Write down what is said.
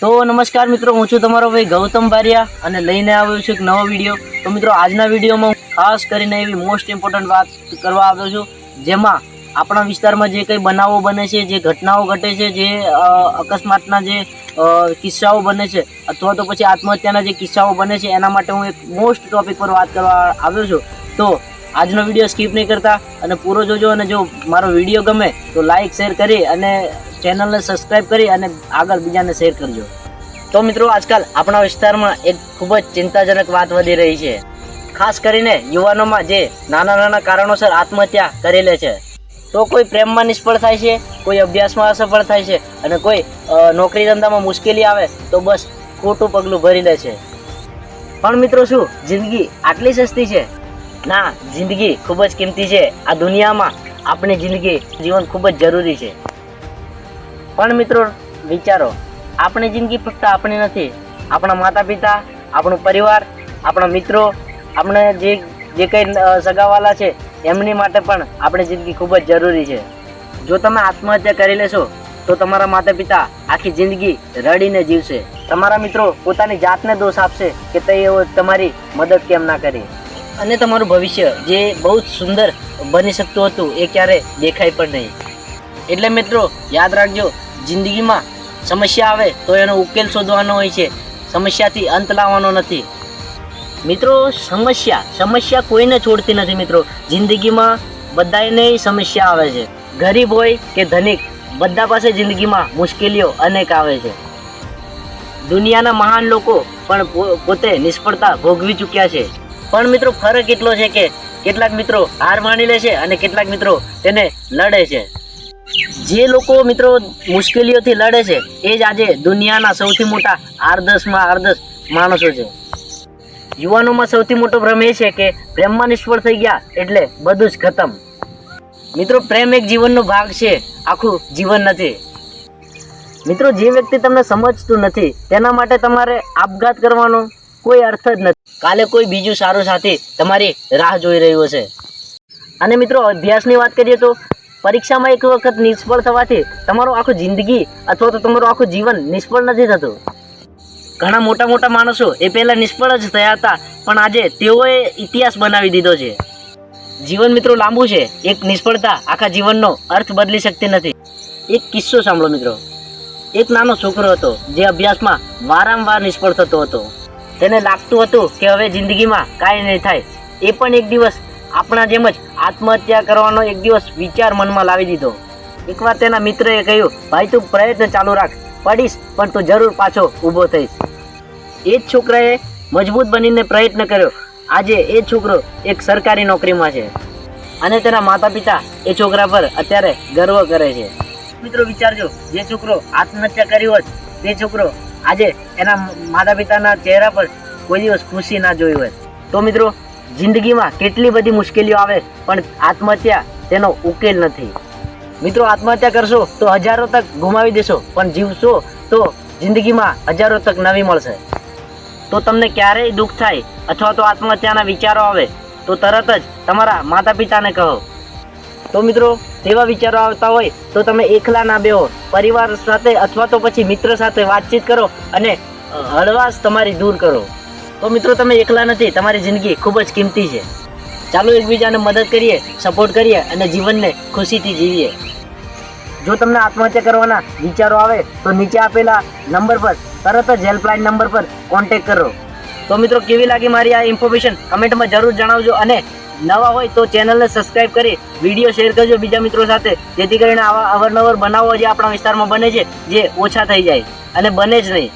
તો નમસ્કાર મિત્રો, હું છું તમારો ભાઈ ગૌતમ બારિયા અને લઈને આવ્યો છું એક નવો વીડિયો તો મિત્રો, આજના વિડીયોમાં હું ખાસ કરીને એવી મોસ્ટ ઇમ્પોર્ટન્ટ વાત કરવા આવ્યો છું, જેમાં આપણા વિસ્તારમાં જે કંઈ બનાવો બને છે, જે ઘટનાઓ ઘટે છે, જે અકસ્માતના જે કિસ્સાઓ બને છે, અથવા તો પછી આત્મહત્યાના જે કિસ્સાઓ બને છે, એના માટે હું એક મોસ્ટ ટોપિક પર વાત કરવા આવ્યો છું. તો આજનો વીડિયો સ્કીપ નહીં કરતા અને પૂરો જોજો અને જો મારો વીડિયો ગમે તો લાઈક શેર કરી અને ચેનલને સબસ્ક્રાઈબ કરી અને આગળ બીજાને શેર કરજો. તો મિત્રો, આજકાલ આપણા વિસ્તારમાં એક ખૂબ જ ચિંતાજનક વાત વધી રહી છે. ખાસ કરીને યુવાનોમાં જે નાના નાના કારણોસર આત્મહત્યા કરી લે છે. તો કોઈ પ્રેમમાં નિષ્ફળ થાય છે, કોઈ અભ્યાસમાં અસફળ થાય છે અને કોઈ નોકરી ધંધામાં મુશ્કેલી આવે તો બસ ખોટું પગલું ભરી લે છે. પણ મિત્રો શું, જિંદગી આટલી સસ્તી છે? ના, જિંદગી ખૂબ જ કિંમતી છે. આ દુનિયામાં આપણી જિંદગી જીવન ખૂબ જ જરૂરી છે. પણ મિત્રો, વિચારો. આપણી જિંદગી ફક્ત આપણી નથી. આપણા માતા પિતા આપણો પરિવાર, આપણા મિત્રો, આપણે જે જે કંઈ સગાવાલા છે, એમની માટે પણ આપણી જિંદગી ખૂબ જ જરૂરી છે. જો તમે આત્મહત્યા કરી લેશો, તો તમારા માતા પિતા આખી જિંદગી રડીને જીવશે. તમારા મિત્રો પોતાની જાતને દોષ આપશે કે તે તમારી મદદ કેમ ના કરી. અને તમારું ભવિષ્ય જે બહુ જ સુંદર બની શકતું હતું, એ ક્યારે દેખાય પણ નહીં. એટલે મિત્રો, યાદ રાખજો જિંદગીમાં સમસ્યા આવે તો એનો ઉકેલ શોધવાનો હોય છે. સમસ્યાથી અંત લાવવાનો નથી. મિત્રો, સમસ્યા સમસ્યા કોઈને છોડતી નથી મિત્રો. જિંદગીમાં બધાને સમસ્યા આવે છે. ગરીબ હોય કે ધનિક, બધા પાસે જિંદગીમાં મુશ્કેલીઓ અનેક આવે છે. દુનિયાના મહાન લોકો પણ પોતે નિષ્ફળતા ભોગવી ચૂક્યા છે. પણ મિત્રો, ફરક એટલો છે કે કેટલાક મિત્રો હાર માની લે છે અને કેટલાક મિત્રો તેને લડે છે. જે લોકો મિત્રો મુશ્કેલીઓથી લડે છે, એ જ આજે દુનિયાના સૌથી મોટા આર્દસમાં આર્દસ માણસો છે. યુવાનોમાં સૌથી મોટો ભ્રમ એ છે કે પ્રેમમાં નિષ્ફળ થઈ ગયા એટલે બધું જ ખતમ. મિત્રો, પ્રેમ એક જીવનનો ભાગ છે, આખું જીવન નથી. મિત્રો, જે વ્યક્તિ તમને સમજતું નથી, તેના માટે તમારે આપઘાત કરવાનો કોઈ અર્થ જ નથી. કાલે કોઈ બીજું સારું સાથી તમારી રાહ જોઈ રહ્યું છે. અને મિત્રો, અભ્યાસની વાત કરીએ તો પરીક્ષામાં એક વખત નિષ્ફળ થવાથી તમારું આખું જિંદગી અથવા તો તમારું આખું જીવન નિષ્ફળ નથી થતું. ઘણા મોટા મોટા માણસો એ પહેલાં નિષ્ફળ જ થયા હતા, પણ આજે તેઓએ ઇતિહાસ બનાવી દીધો છે. જીવન મિત્રો લાંબુ છે, એક નિષ્ફળતા આખા જીવનનો અર્થ બદલી શકતી નથી. એક કિસ્સો સાંભળો મિત્રો. એક નાનો છોકરો હતો, જે અભ્યાસમાં વારંવાર નિષ્ફળ થતો હતો. તેને લાગતું હતું કે હવે જિંદગીમાં કાંઈ નહીં થાય. એ પણ એક દિવસ આપણા જેમ જ આત્મહત્યા કરવાનો એક દિવસ વિચાર મનમાં લાવી દીધો. એકવાર તેના મિત્રએ કહ્યું, ભાઈ, તું પ્રયત્ન ચાલુ રાખ. પડીશ, પણ તું જરૂર પાછો ઊભો થઈશ. એ જ છોકરાએ મજબૂત બનીને પ્રયત્ન કર્યો. આજે એ છોકરો એક સરકારી નોકરીમાં છે અને તેના માતા પિતા એ છોકરા પર અત્યારે ગર્વ કરે છે. મિત્રો, વિચારજો, જે છોકરો આત્મહત્યા કરી હોત, તે છોકરો આજે એના માતા પિતાના ચહેરા પર કોઈ દિવસ ખુશી ના જોઈ હોય તો મિત્રો જિંદગીમાં કેટલી બધી મુશ્કેલીઓ આવે, પણ આત્મહત્યા તેનો ઉકેલ નથી. મિત્રો, આત્મહત્યા કરશો તો હજારો તક ગુમાવી દેશો, પણ જીવશો તો જિંદગીમાં હજારો તક નવી મળશે. તો તમને ક્યારેય દુઃખ થાય અથવા તો આત્મહત્યાના વિચારો આવે, તો તરત જ તમારા માતા પિતાને કહો. તો મિત્રો, તેવા વિચારો આવતા હોય તો તમે એકલા ના બેહો, પરિવાર સાથે અથવા તો પછી મિત્ર સાથે વાતચીત કરો અને હળવાશ તમારી દૂર કરો. તો મિત્રો, તમે એકલા નથી, તમારી જિંદગી ખૂબ જ કિંમતી છે. ચાલો એકબીજાને મદદ કરીએ સપોર્ટ કરીએ અને જીવનને ખુશીથી જીવીએ. જો તમને આત્મહત્યા કરવાના વિચારો આવે, તો નીચે આપેલા નંબર પર, તરત જ હેલ્પલાઇન નંબર પર કોન્ટેક્ટ કરો. તો મિત્રો, કેવી લાગી મારી આ ઇન્ફોર્મેશન કમેન્ટમાં જરૂર જણાવજો અને નવા હોય તો ચેનલને સબસ્ક્રાઇબ કરી વીડિયો શેર કરજો બીજા મિત્રો સાથે. જેથી કરીને આવા અવારનવાર બનાવો જે આપણા વિસ્તારમાં બને છે, જે ઓછા થઈ જાય. અને બને જ નહીં.